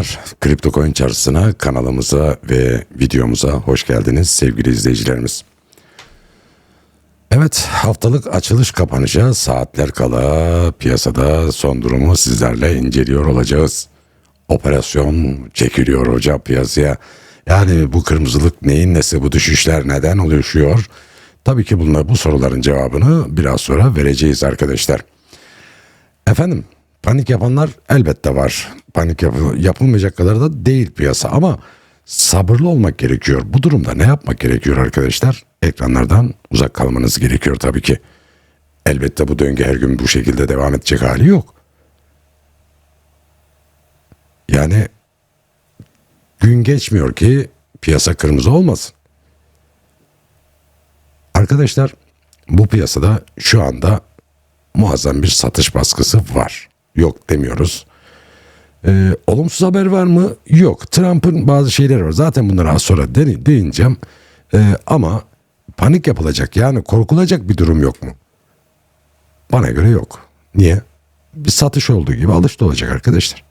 Merhabalar. Kripto Coin çarşısına, kanalımıza ve videomuza hoş geldiniz sevgili izleyicilerimiz. Evet haftalık açılış kapanışa saatler kala piyasada son durumu sizlerle inceliyor olacağız. Operasyon çekiliyor hocam piyasaya. Yani bu kırmızılık neyin nesi bu düşüşler neden oluşuyor? Tabii ki bunlar bu soruların cevabını biraz sonra vereceğiz arkadaşlar. Efendim panik yapanlar elbette var. Panik yap- yapılmayacak kadar da değil piyasa ama sabırlı olmak gerekiyor. Bu durumda ne yapmak gerekiyor arkadaşlar? Ekranlardan uzak kalmanız gerekiyor tabii ki. Elbette bu döngü her gün bu şekilde devam edecek hali yok. Yani gün geçmiyor ki piyasa kırmızı olmasın. Arkadaşlar bu piyasada şu anda muazzam bir satış baskısı var. Yok demiyoruz. Ee, olumsuz haber var mı? Yok. Trump'ın bazı şeyleri var. Zaten bunları az sonra de- değineceğim. Ee, ama panik yapılacak yani korkulacak bir durum yok mu? Bana göre yok. Niye? Bir satış olduğu gibi alış da olacak arkadaşlar.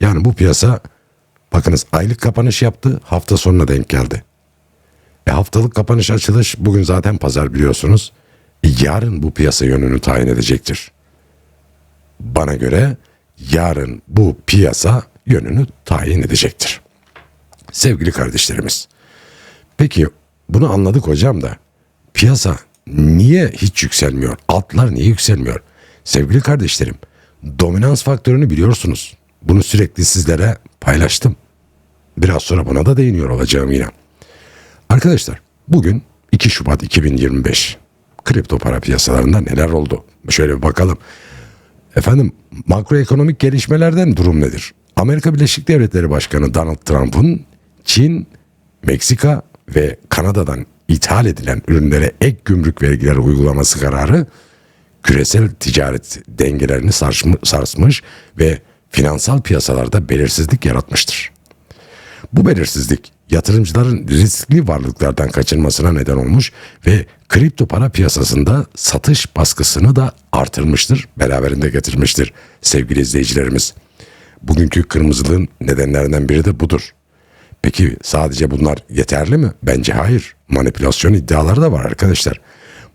Yani bu piyasa bakınız aylık kapanış yaptı hafta sonuna denk geldi. E haftalık kapanış açılış bugün zaten pazar biliyorsunuz. E yarın bu piyasa yönünü tayin edecektir. Bana göre yarın bu piyasa yönünü tayin edecektir. Sevgili kardeşlerimiz. Peki bunu anladık hocam da piyasa niye hiç yükselmiyor? Altlar niye yükselmiyor? Sevgili kardeşlerim, dominans faktörünü biliyorsunuz. Bunu sürekli sizlere paylaştım. Biraz sonra buna da değiniyor olacağım yine. Arkadaşlar bugün 2 Şubat 2025 kripto para piyasalarında neler oldu? Şöyle bir bakalım. Efendim makroekonomik gelişmelerden durum nedir? Amerika Birleşik Devletleri Başkanı Donald Trump'ın Çin, Meksika ve Kanada'dan ithal edilen ürünlere ek gümrük vergileri uygulaması kararı küresel ticaret dengelerini sarsmış, ve finansal piyasalarda belirsizlik yaratmıştır. Bu belirsizlik yatırımcıların riskli varlıklardan kaçınmasına neden olmuş ve kripto para piyasasında satış baskısını da artırmıştır, beraberinde getirmiştir sevgili izleyicilerimiz. Bugünkü kırmızılığın nedenlerinden biri de budur. Peki sadece bunlar yeterli mi? Bence hayır. Manipülasyon iddiaları da var arkadaşlar.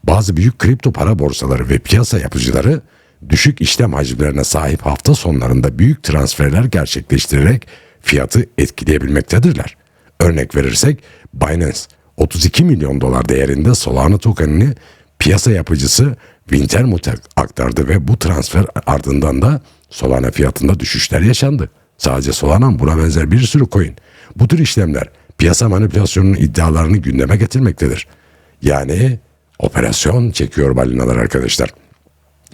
Bazı büyük kripto para borsaları ve piyasa yapıcıları düşük işlem hacimlerine sahip hafta sonlarında büyük transferler gerçekleştirerek fiyatı etkileyebilmektedirler. Örnek verirsek Binance 32 milyon dolar değerinde Solana tokenini piyasa yapıcısı Wintermute aktardı ve bu transfer ardından da Solana fiyatında düşüşler yaşandı. Sadece Solana buna benzer bir sürü coin. Bu tür işlemler piyasa manipülasyonunun iddialarını gündeme getirmektedir. Yani operasyon çekiyor balinalar arkadaşlar.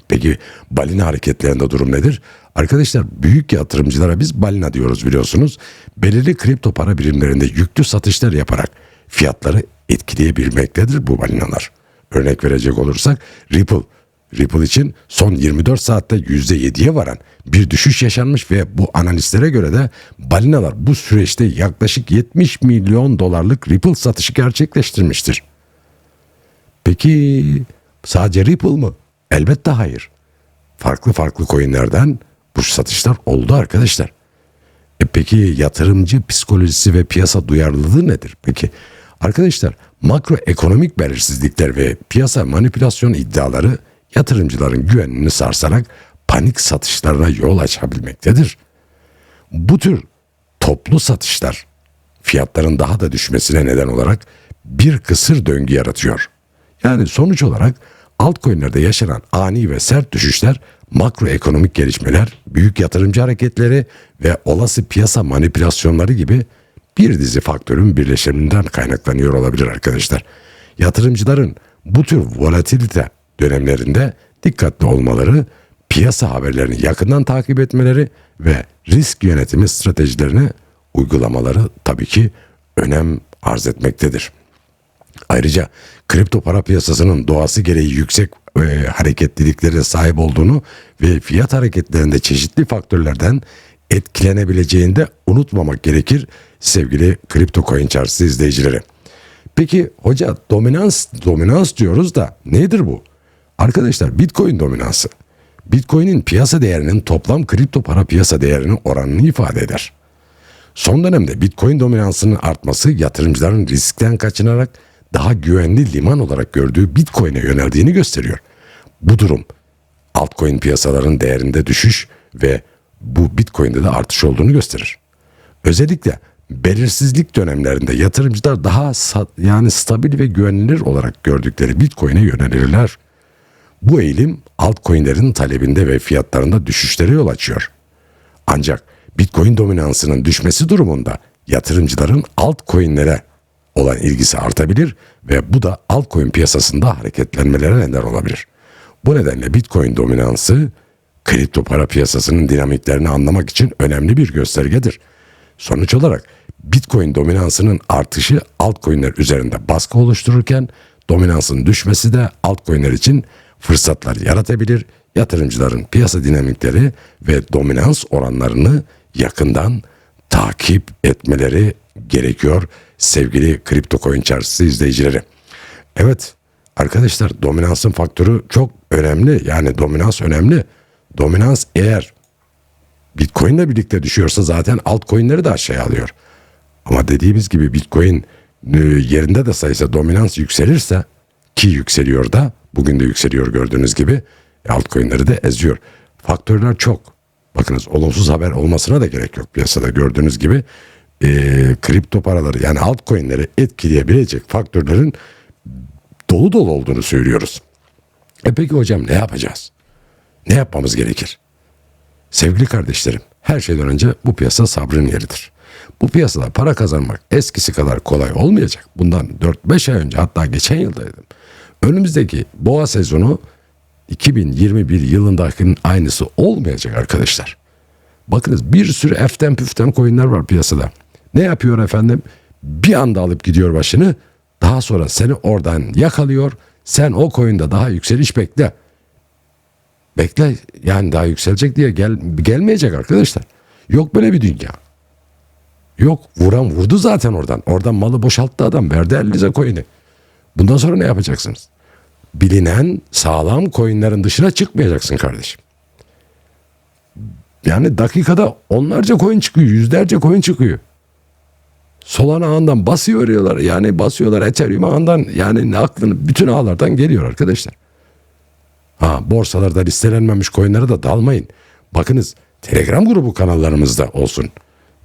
Peki balina hareketlerinde durum nedir? Arkadaşlar büyük yatırımcılara biz balina diyoruz biliyorsunuz. Belirli kripto para birimlerinde yüklü satışlar yaparak fiyatları etkileyebilmektedir bu balinalar. Örnek verecek olursak Ripple. Ripple için son 24 saatte %7'ye varan bir düşüş yaşanmış ve bu analistlere göre de balinalar bu süreçte yaklaşık 70 milyon dolarlık Ripple satışı gerçekleştirmiştir. Peki sadece Ripple mı? Elbette hayır. Farklı farklı coinlerden bu satışlar oldu arkadaşlar. E peki yatırımcı psikolojisi ve piyasa duyarlılığı nedir? Peki arkadaşlar makroekonomik belirsizlikler ve piyasa manipülasyon iddiaları yatırımcıların güvenini sarsarak panik satışlarına yol açabilmektedir. Bu tür toplu satışlar fiyatların daha da düşmesine neden olarak bir kısır döngü yaratıyor. Yani sonuç olarak altcoin'lerde yaşanan ani ve sert düşüşler makroekonomik gelişmeler, büyük yatırımcı hareketleri ve olası piyasa manipülasyonları gibi bir dizi faktörün birleşiminden kaynaklanıyor olabilir arkadaşlar. Yatırımcıların bu tür volatilite dönemlerinde dikkatli olmaları, piyasa haberlerini yakından takip etmeleri ve risk yönetimi stratejilerini uygulamaları tabii ki önem arz etmektedir. Ayrıca kripto para piyasasının doğası gereği yüksek e, hareketliliklere sahip olduğunu ve fiyat hareketlerinde çeşitli faktörlerden etkilenebileceğini de unutmamak gerekir sevgili kripto coin çarşısı izleyicileri. Peki hoca dominans dominans diyoruz da nedir bu? Arkadaşlar Bitcoin dominansı. Bitcoin'in piyasa değerinin toplam kripto para piyasa değerinin oranını ifade eder. Son dönemde Bitcoin dominansının artması yatırımcıların riskten kaçınarak daha güvenli liman olarak gördüğü Bitcoin'e yöneldiğini gösteriyor. Bu durum altcoin piyasaların değerinde düşüş ve bu Bitcoin'de de artış olduğunu gösterir. Özellikle belirsizlik dönemlerinde yatırımcılar daha yani stabil ve güvenilir olarak gördükleri Bitcoin'e yönelirler. Bu eğilim altcoin'lerin talebinde ve fiyatlarında düşüşlere yol açıyor. Ancak Bitcoin dominansının düşmesi durumunda yatırımcıların altcoin'lere olan ilgisi artabilir ve bu da altcoin piyasasında hareketlenmelere neden olabilir. Bu nedenle Bitcoin dominansı kripto para piyasasının dinamiklerini anlamak için önemli bir göstergedir. Sonuç olarak Bitcoin dominansının artışı altcoin'ler üzerinde baskı oluştururken dominansın düşmesi de altcoin'ler için fırsatlar yaratabilir. Yatırımcıların piyasa dinamikleri ve dominans oranlarını yakından takip etmeleri gerekiyor sevgili kripto coin çarşısı izleyicileri. Evet arkadaşlar dominansın faktörü çok önemli yani dominans önemli. Dominans eğer Bitcoin ile birlikte düşüyorsa zaten altcoin'leri de aşağıya alıyor. Ama dediğimiz gibi Bitcoin e, yerinde de sayısı dominans yükselirse ki yükseliyor da bugün de yükseliyor gördüğünüz gibi e, altcoin'leri de eziyor. Faktörler çok. Bakınız olumsuz haber olmasına da gerek yok piyasada gördüğünüz gibi e, kripto paraları yani altcoin'leri etkileyebilecek faktörlerin dolu dolu olduğunu söylüyoruz. E peki hocam ne yapacağız? Ne yapmamız gerekir? Sevgili kardeşlerim, her şeyden önce bu piyasa sabrın yeridir. Bu piyasada para kazanmak eskisi kadar kolay olmayacak. Bundan 4-5 ay önce hatta geçen yıldaydım. Önümüzdeki boğa sezonu 2021 yılındakinin aynısı olmayacak arkadaşlar. Bakınız bir sürü eften püften coinler var piyasada. Ne yapıyor efendim? Bir anda alıp gidiyor başını. Daha sonra seni oradan yakalıyor. Sen o coin'de daha yükseliş bekle. Bekle yani daha yükselecek diye gel, gelmeyecek arkadaşlar. Yok böyle bir dünya. Yok vuran vurdu zaten oradan. Oradan malı boşalttı adam verdi elinize coin'i. Bundan sonra ne yapacaksınız? Bilinen sağlam coinlerin dışına çıkmayacaksın kardeşim. Yani dakikada onlarca coin çıkıyor, yüzlerce coin çıkıyor. Solana ağından basıyor veriyorlar. Yani basıyorlar Ethereum ağından yani aklını bütün ağlardan geliyor arkadaşlar. Ha borsalarda listelenmemiş coinlere de dalmayın. Bakınız Telegram grubu kanallarımızda olsun.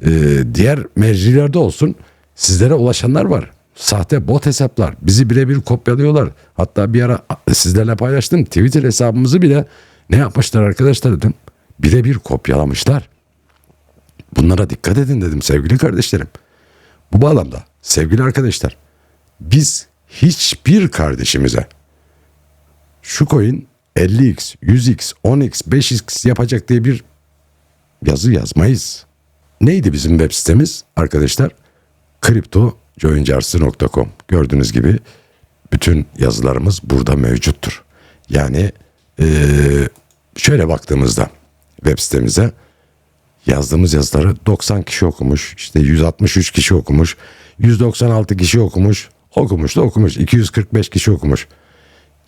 Ee, diğer mecrilerde olsun. Sizlere ulaşanlar var. Sahte bot hesaplar. Bizi birebir kopyalıyorlar. Hatta bir ara sizlerle paylaştım. Twitter hesabımızı bile ne yapmışlar arkadaşlar dedim. Birebir kopyalamışlar. Bunlara dikkat edin dedim sevgili kardeşlerim. Bu bağlamda sevgili arkadaşlar biz hiçbir kardeşimize şu coin 50x, 100x, 10x, 5x yapacak diye bir yazı yazmayız. Neydi bizim web sitemiz arkadaşlar? kriptojoincarsı.com Gördüğünüz gibi bütün yazılarımız burada mevcuttur. Yani ee, şöyle baktığımızda web sitemize yazdığımız yazıları 90 kişi okumuş, işte 163 kişi okumuş, 196 kişi okumuş, okumuş da okumuş, 245 kişi okumuş.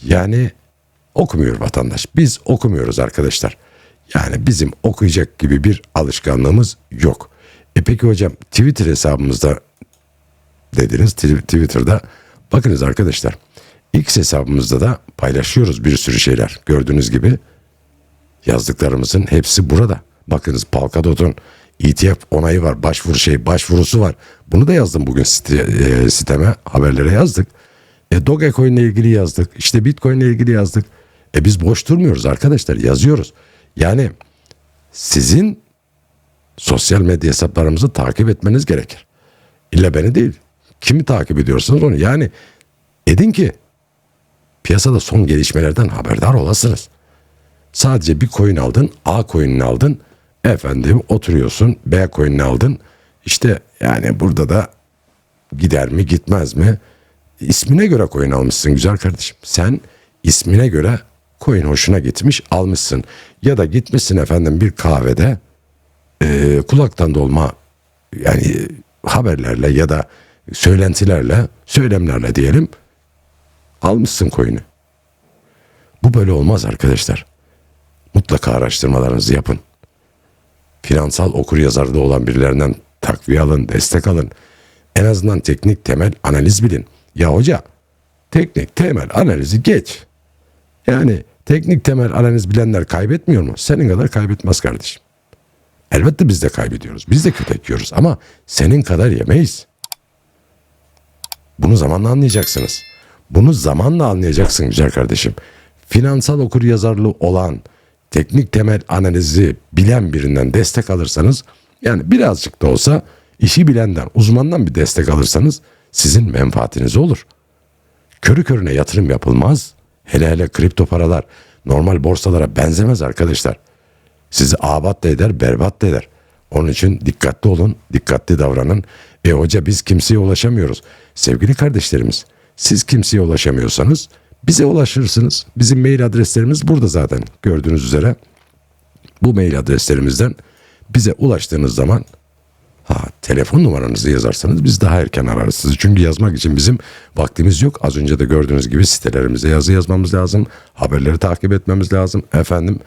Yani okumuyor vatandaş. Biz okumuyoruz arkadaşlar. Yani bizim okuyacak gibi bir alışkanlığımız yok. E peki hocam Twitter hesabımızda dediniz Twitter'da bakınız arkadaşlar X hesabımızda da paylaşıyoruz bir sürü şeyler. Gördüğünüz gibi yazdıklarımızın hepsi burada. Bakınız Polkadot'un ETF onayı var, başvuru şey, başvurusu var. Bunu da yazdım bugün site, e, siteme, haberlere yazdık. E, Dogecoin ile ilgili yazdık. İşte Bitcoin ile ilgili yazdık. E biz boş durmuyoruz arkadaşlar, yazıyoruz. Yani sizin sosyal medya hesaplarımızı takip etmeniz gerekir. İlla beni değil. Kimi takip ediyorsanız onu. Yani edin ki piyasada son gelişmelerden haberdar olasınız. Sadece bir coin aldın, A coin'ini aldın. Efendim oturuyorsun, B coin'ini aldın. İşte yani burada da gider mi gitmez mi? İsmine göre coin almışsın güzel kardeşim. Sen ismine göre coin hoşuna gitmiş almışsın. Ya da gitmişsin efendim bir kahvede e, kulaktan dolma yani haberlerle ya da söylentilerle, söylemlerle diyelim almışsın coin'i. Bu böyle olmaz arkadaşlar. mutlaka araştırmalarınızı yapın. Finansal okur yazarda olan birilerinden takviye alın, destek alın. En azından teknik temel analiz bilin. Ya hoca teknik temel analizi geç. Yani teknik temel analiz bilenler kaybetmiyor mu? Senin kadar kaybetmez kardeşim. Elbette biz de kaybediyoruz. Biz de kötek yiyoruz ama senin kadar yemeyiz. Bunu zamanla anlayacaksınız. Bunu zamanla anlayacaksın güzel kardeşim. Finansal okur yazarlığı olan teknik temel analizi bilen birinden destek alırsanız yani birazcık da olsa işi bilenden, uzmandan bir destek alırsanız sizin menfaatiniz olur. Körü körüne yatırım yapılmaz. Hele hele kripto paralar normal borsalara benzemez arkadaşlar. Sizi abat da eder, berbat da eder. Onun için dikkatli olun, dikkatli davranın. E hoca biz kimseye ulaşamıyoruz. Sevgili kardeşlerimiz, siz kimseye ulaşamıyorsanız bize ulaşırsınız. Bizim mail adreslerimiz burada zaten gördüğünüz üzere. Bu mail adreslerimizden bize ulaştığınız zaman ha, telefon numaranızı yazarsanız biz daha erken ararız sizi. Çünkü yazmak için bizim vaktimiz yok. Az önce de gördüğünüz gibi sitelerimize yazı yazmamız lazım. Haberleri takip etmemiz lazım. Efendim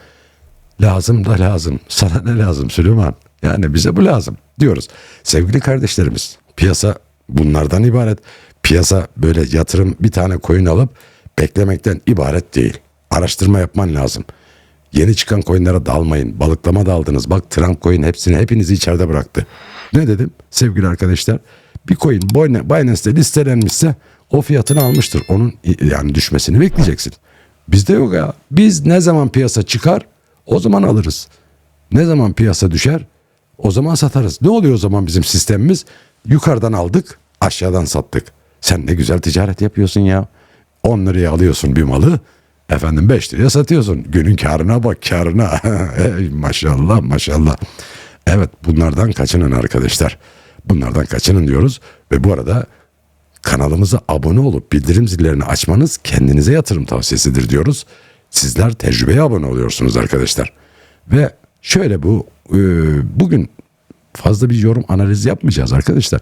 lazım da lazım. Sana ne lazım Süleyman? Yani bize bu lazım diyoruz. Sevgili kardeşlerimiz piyasa bunlardan ibaret. Piyasa böyle yatırım bir tane coin alıp beklemekten ibaret değil. Araştırma yapman lazım. Yeni çıkan coinlere dalmayın. Balıklama daldınız. Bak Trump coin hepsini hepinizi içeride bıraktı. Ne dedim sevgili arkadaşlar? Bir coin Binance'de listelenmişse o fiyatını almıştır. Onun yani düşmesini bekleyeceksin. Bizde yok ya. Biz ne zaman piyasa çıkar o zaman alırız. Ne zaman piyasa düşer o zaman satarız. Ne oluyor o zaman bizim sistemimiz? Yukarıdan aldık aşağıdan sattık. Sen ne güzel ticaret yapıyorsun ya. 10 liraya alıyorsun bir malı. Efendim 5 liraya satıyorsun. Günün karına bak karına. Ey maşallah maşallah. Evet bunlardan kaçının arkadaşlar. Bunlardan kaçının diyoruz. Ve bu arada kanalımıza abone olup bildirim zillerini açmanız kendinize yatırım tavsiyesidir diyoruz. Sizler tecrübeye abone oluyorsunuz arkadaşlar. Ve şöyle bu e, bugün fazla bir yorum analiz yapmayacağız arkadaşlar.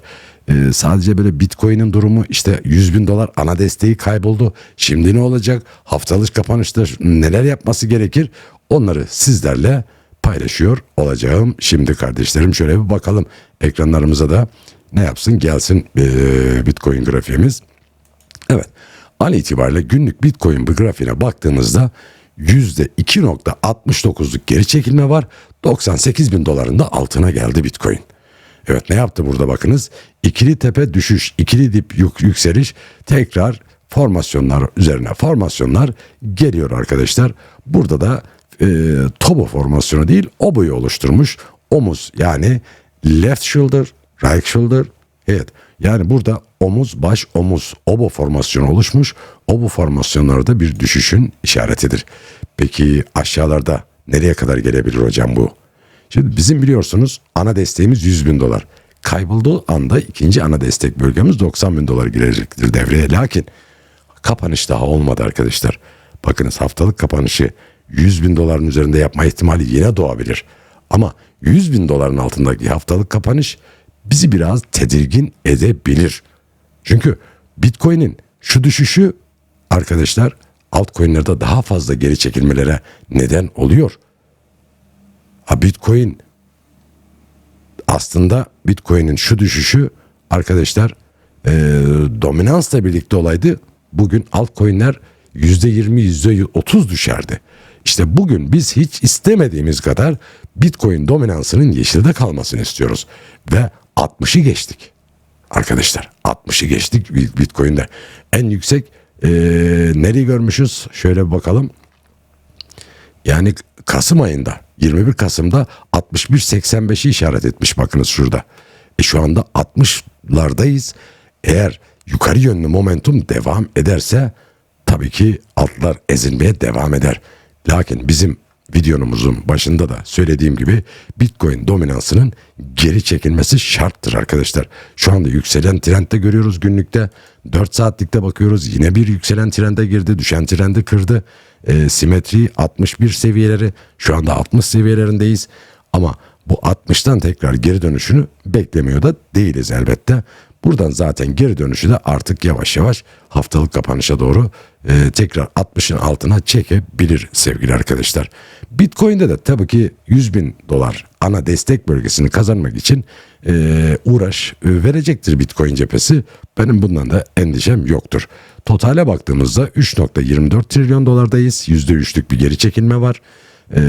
Ee, sadece böyle Bitcoin'in durumu işte 100 bin dolar ana desteği kayboldu. Şimdi ne olacak? Haftalık kapanışta neler yapması gerekir? Onları sizlerle paylaşıyor olacağım. Şimdi kardeşlerim şöyle bir bakalım ekranlarımıza da ne yapsın gelsin ee, Bitcoin grafiğimiz. Evet an itibariyle günlük Bitcoin bir grafiğine baktığımızda %2.69'luk geri çekilme var. 98 bin dolarında altına geldi Bitcoin. Evet ne yaptı burada bakınız. İkili tepe düşüş, ikili dip yük, yükseliş tekrar formasyonlar üzerine formasyonlar geliyor arkadaşlar. Burada da e, Tobo formasyonu değil oboyu oluşturmuş. Omuz yani left shoulder, right shoulder. Evet yani burada omuz, baş, omuz, obo formasyonu oluşmuş. Obo formasyonlarda bir düşüşün işaretidir. Peki aşağılarda nereye kadar gelebilir hocam bu? Şimdi bizim biliyorsunuz ana desteğimiz 100 bin dolar. Kaybolduğu anda ikinci ana destek bölgemiz 90 bin dolar girecektir devreye. Lakin kapanış daha olmadı arkadaşlar. Bakınız haftalık kapanışı 100 bin doların üzerinde yapma ihtimali yine doğabilir. Ama 100 bin doların altındaki haftalık kapanış bizi biraz tedirgin edebilir. Çünkü Bitcoin'in şu düşüşü arkadaşlar altcoin'lerde daha fazla geri çekilmelere neden oluyor. Ha Bitcoin aslında Bitcoin'in şu düşüşü arkadaşlar e, dominansla birlikte olaydı bugün altcoin'ler %20 %30 düşerdi. İşte bugün biz hiç istemediğimiz kadar Bitcoin dominansının yeşilde kalmasını istiyoruz. Ve 60'ı geçtik. Arkadaşlar 60'ı geçtik Bitcoin'de. En yüksek e, nereyi görmüşüz? Şöyle bir bakalım. Yani Kasım ayında 21 Kasım'da 61.85'i işaret etmiş bakınız şurada. E şu anda 60'lardayız. Eğer yukarı yönlü momentum devam ederse tabii ki altlar ezilmeye devam eder. Lakin bizim videomuzun başında da söylediğim gibi Bitcoin dominansının geri çekilmesi şarttır arkadaşlar. Şu anda yükselen trendde görüyoruz günlükte. 4 saatlikte bakıyoruz yine bir yükselen trende girdi. Düşen trendi kırdı. E, simetri 61 seviyeleri şu anda 60 seviyelerindeyiz. Ama bu 60'tan tekrar geri dönüşünü beklemiyor da değiliz elbette. Buradan zaten geri dönüşü de artık yavaş yavaş haftalık kapanışa doğru e, tekrar 60'ın altına çekebilir sevgili arkadaşlar. Bitcoin'de de tabii ki 100 bin dolar ana destek bölgesini kazanmak için e, uğraş e, verecektir Bitcoin cephesi. Benim bundan da endişem yoktur. Totale baktığımızda 3.24 trilyon dolardayız. %3'lük bir geri çekilme var. E,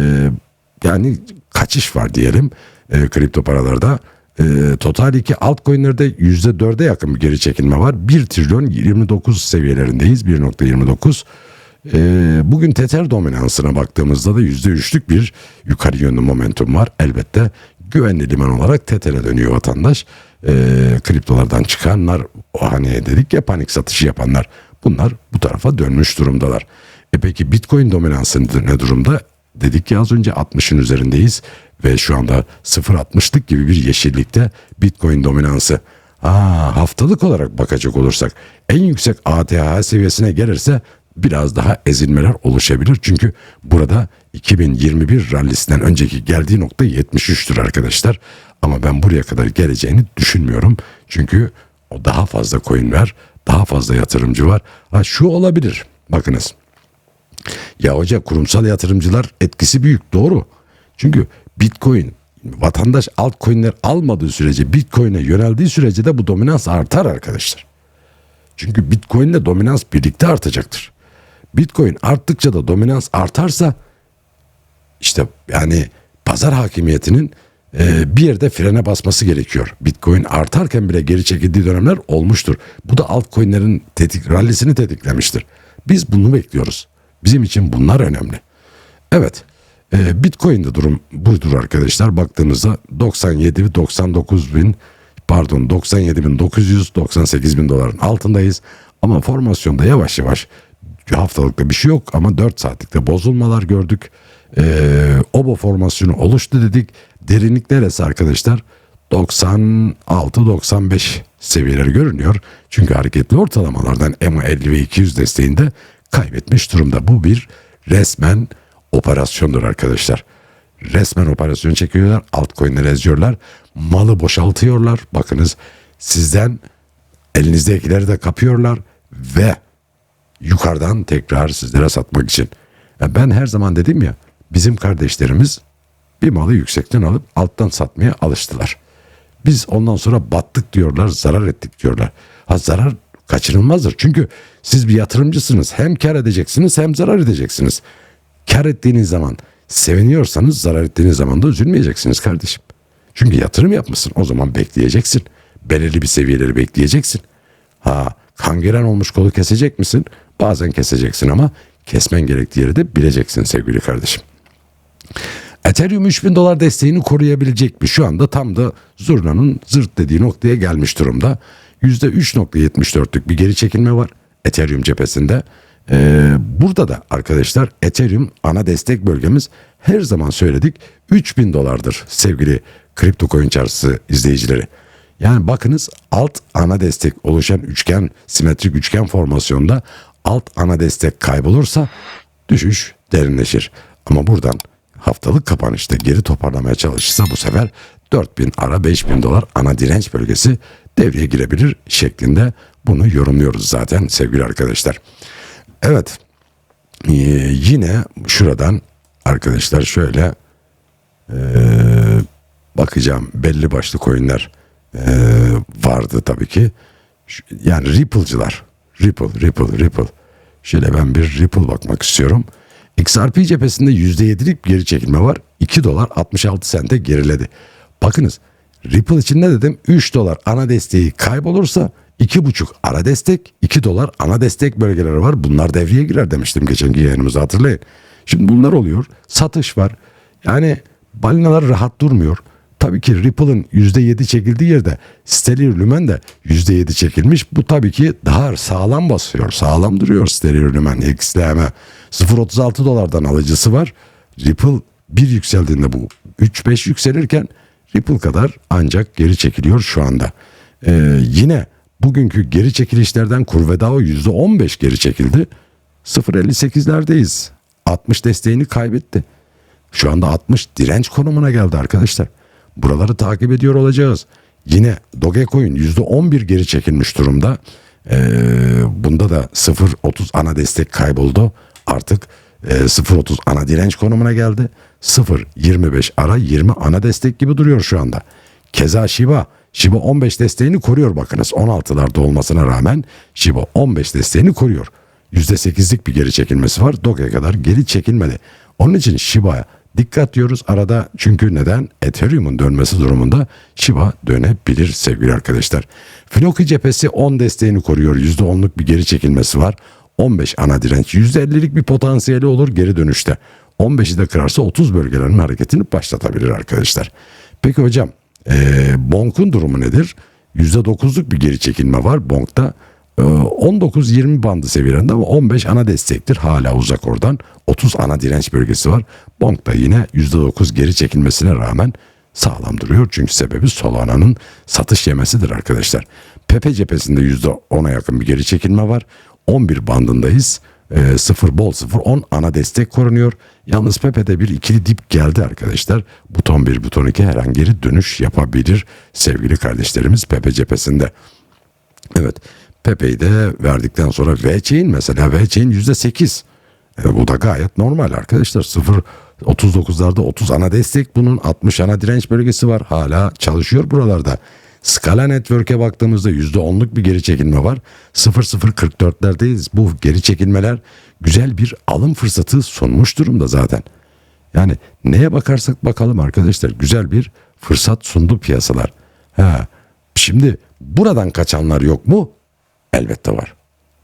yani kaçış var diyelim e, kripto paralarda. E, total 2 altcoin'lerde %4'e yakın bir geri çekilme var. 1 trilyon 29 seviyelerindeyiz. 1.29. E, bugün Tether dominansına baktığımızda da %3'lük bir yukarı yönlü momentum var. Elbette güvenli liman olarak Tether'e dönüyor vatandaş. E, kriptolardan çıkanlar hani dedik ya panik satışı yapanlar bunlar bu tarafa dönmüş durumdalar. E peki Bitcoin dominansı ne durumda? Dedik ya az önce 60'ın üzerindeyiz ve şu anda 0.60'lık gibi bir yeşillikte Bitcoin dominansı. Aa, haftalık olarak bakacak olursak en yüksek ATH seviyesine gelirse biraz daha ezilmeler oluşabilir. Çünkü burada 2021 rallisinden önceki geldiği nokta 73'tür arkadaşlar. Ama ben buraya kadar geleceğini düşünmüyorum. Çünkü o daha fazla coin var, daha fazla yatırımcı var. Ha şu olabilir. Bakınız. Ya hoca kurumsal yatırımcılar etkisi büyük doğru. Çünkü Bitcoin vatandaş altcoin'ler almadığı sürece Bitcoin'e yöneldiği sürece de bu dominans artar arkadaşlar. Çünkü Bitcoin dominans birlikte artacaktır. Bitcoin arttıkça da dominans artarsa işte yani pazar hakimiyetinin e, bir yerde frene basması gerekiyor. Bitcoin artarken bile geri çekildiği dönemler olmuştur. Bu da altcoin'lerin tetik, rallisini tetiklemiştir. Biz bunu bekliyoruz. Bizim için bunlar önemli. Evet. E, Bitcoin'de durum budur arkadaşlar. Baktığımızda 97 ve 99 bin pardon 97 bin 900 98 bin doların altındayız. Ama formasyonda yavaş yavaş haftalıkta bir şey yok ama 4 saatlikte bozulmalar gördük. Ee, obo formasyonu oluştu dedik. Derinlik neresi arkadaşlar? 96-95 seviyeleri görünüyor. Çünkü hareketli ortalamalardan EMA 50 ve 200 desteğinde kaybetmiş durumda. Bu bir resmen operasyondur arkadaşlar. Resmen operasyon çekiyorlar. Altcoin'leri eziyorlar. Malı boşaltıyorlar. Bakınız sizden elinizdekileri de kapıyorlar ve yukarıdan tekrar sizlere satmak için. Ya ben her zaman dedim ya bizim kardeşlerimiz bir malı yüksekten alıp alttan satmaya alıştılar. Biz ondan sonra battık diyorlar, zarar ettik diyorlar. Ha zarar kaçınılmazdır. Çünkü siz bir yatırımcısınız. Hem kar edeceksiniz hem zarar edeceksiniz. Kar ettiğiniz zaman seviniyorsanız zarar ettiğiniz zaman da üzülmeyeceksiniz kardeşim. Çünkü yatırım yapmışsın. O zaman bekleyeceksin. Belirli bir seviyeleri bekleyeceksin. Ha kangren olmuş kolu kesecek misin? Bazen keseceksin ama kesmen gerektiği yeri de bileceksin sevgili kardeşim. Ethereum 3000 dolar desteğini koruyabilecek mi? Şu anda tam da zurnanın zırt dediği noktaya gelmiş durumda. %3.74'lük bir geri çekilme var Ethereum cephesinde. Ee, burada da arkadaşlar Ethereum ana destek bölgemiz her zaman söyledik 3000 dolardır sevgili kripto coin çarşısı izleyicileri. Yani bakınız alt ana destek oluşan üçgen simetrik üçgen formasyonda alt ana destek kaybolursa düşüş derinleşir. Ama buradan haftalık kapanışta geri toparlamaya çalışırsa bu sefer 4000 ara 5000 dolar ana direnç bölgesi devreye girebilir şeklinde bunu yorumluyoruz zaten sevgili arkadaşlar. Evet ee, yine şuradan arkadaşlar şöyle ee, bakacağım belli başlı coinler ee, vardı tabii ki. Yani Ripple'cılar. Ripple, Ripple, Ripple. Şöyle ben bir Ripple bakmak istiyorum. XRP cephesinde %7'lik geri çekilme var. 2 dolar 66 sente geriledi. Bakınız Ripple için ne dedim? 3 dolar ana desteği kaybolursa 2,5 ara destek, 2 dolar ana destek bölgeleri var. Bunlar devreye girer demiştim geçenki yayınımızda hatırlayın. Şimdi bunlar oluyor. Satış var. Yani balinalar rahat durmuyor. Tabii ki Ripple'ın %7 çekildiği yerde Stellar Lumen de %7 çekilmiş. Bu tabii ki daha sağlam basıyor. Sağlam duruyor Stellar Lumen XLM. 0.36 dolardan alıcısı var. Ripple bir yükseldiğinde bu 3-5 yükselirken Ripple kadar ancak geri çekiliyor şu anda. Ee, yine bugünkü geri çekilişlerden Curvedao %15 geri çekildi. 0.58'lerdeyiz. 60 desteğini kaybetti. Şu anda 60 direnç konumuna geldi arkadaşlar. Buraları takip ediyor olacağız. Yine Dogecoin %11 geri çekilmiş durumda. Ee, bunda da 0.30 ana destek kayboldu. Artık e, 0.30 ana direnç konumuna geldi. 0.25 ara 20 ana destek gibi duruyor şu anda. Keza Shiba. Shiba 15 desteğini koruyor bakınız. 16'larda olmasına rağmen Shiba 15 desteğini koruyor. %8'lik bir geri çekilmesi var. Doge kadar geri çekilmedi. Onun için Shiba'ya dikkat diyoruz arada çünkü neden? Ethereum'un dönmesi durumunda Shiba dönebilir sevgili arkadaşlar. Finoki cephesi 10 desteğini koruyor. %10'luk bir geri çekilmesi var. 15 ana direnç %50'lik bir potansiyeli olur geri dönüşte. 15'i de kırarsa 30 bölgelerin hareketini başlatabilir arkadaşlar. Peki hocam e, Bonk'un durumu nedir? %9'luk bir geri çekilme var Bonk'ta. E, 19-20 bandı seviyelerinde ama 15 ana destektir. Hala uzak oradan. 30 ana direnç bölgesi var. Bonk'ta yine %9 geri çekilmesine rağmen sağlam duruyor. Çünkü sebebi Solana'nın satış yemesidir arkadaşlar. Pepe cephesinde %10'a yakın bir geri çekilme var. 11 bandındayız. E, 0 bol 0 10 ana destek korunuyor. Yalnız Pepe'de bir ikili dip geldi arkadaşlar. Buton 1 buton 2 her an dönüş yapabilir sevgili kardeşlerimiz Pepe cephesinde. Evet Pepe'yi de verdikten sonra VC'in mesela VC'in %8. E, bu da gayet normal arkadaşlar. 0 39'larda 30 ana destek bunun 60 ana direnç bölgesi var. Hala çalışıyor buralarda. Scala Network'e baktığımızda %10'luk bir geri çekilme var. 0044'lerdeyiz. Bu geri çekilmeler güzel bir alım fırsatı sunmuş durumda zaten. Yani neye bakarsak bakalım arkadaşlar güzel bir fırsat sundu piyasalar. Ha, şimdi buradan kaçanlar yok mu? Elbette var.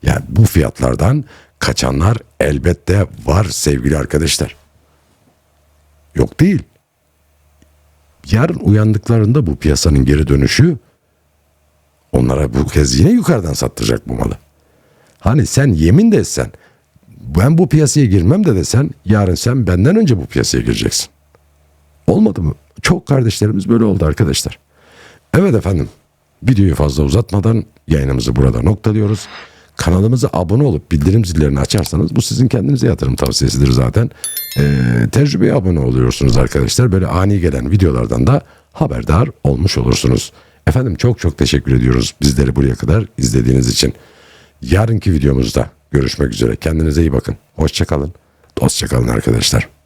Yani bu fiyatlardan kaçanlar elbette var sevgili arkadaşlar. Yok değil. Yarın uyandıklarında bu piyasanın geri dönüşü onlara bu kez yine yukarıdan sattıracak bu malı. Hani sen yemin de etsen ben bu piyasaya girmem de desen yarın sen benden önce bu piyasaya gireceksin. Olmadı mı? Çok kardeşlerimiz böyle oldu arkadaşlar. Evet efendim. Videoyu fazla uzatmadan yayınımızı burada noktalıyoruz. Kanalımıza abone olup bildirim zillerini açarsanız bu sizin kendinize yatırım tavsiyesidir zaten. Ee, tecrübeye abone oluyorsunuz arkadaşlar. Böyle ani gelen videolardan da haberdar olmuş olursunuz. Efendim çok çok teşekkür ediyoruz bizleri buraya kadar izlediğiniz için. Yarınki videomuzda görüşmek üzere. Kendinize iyi bakın. Hoşçakalın. Dostçakalın arkadaşlar.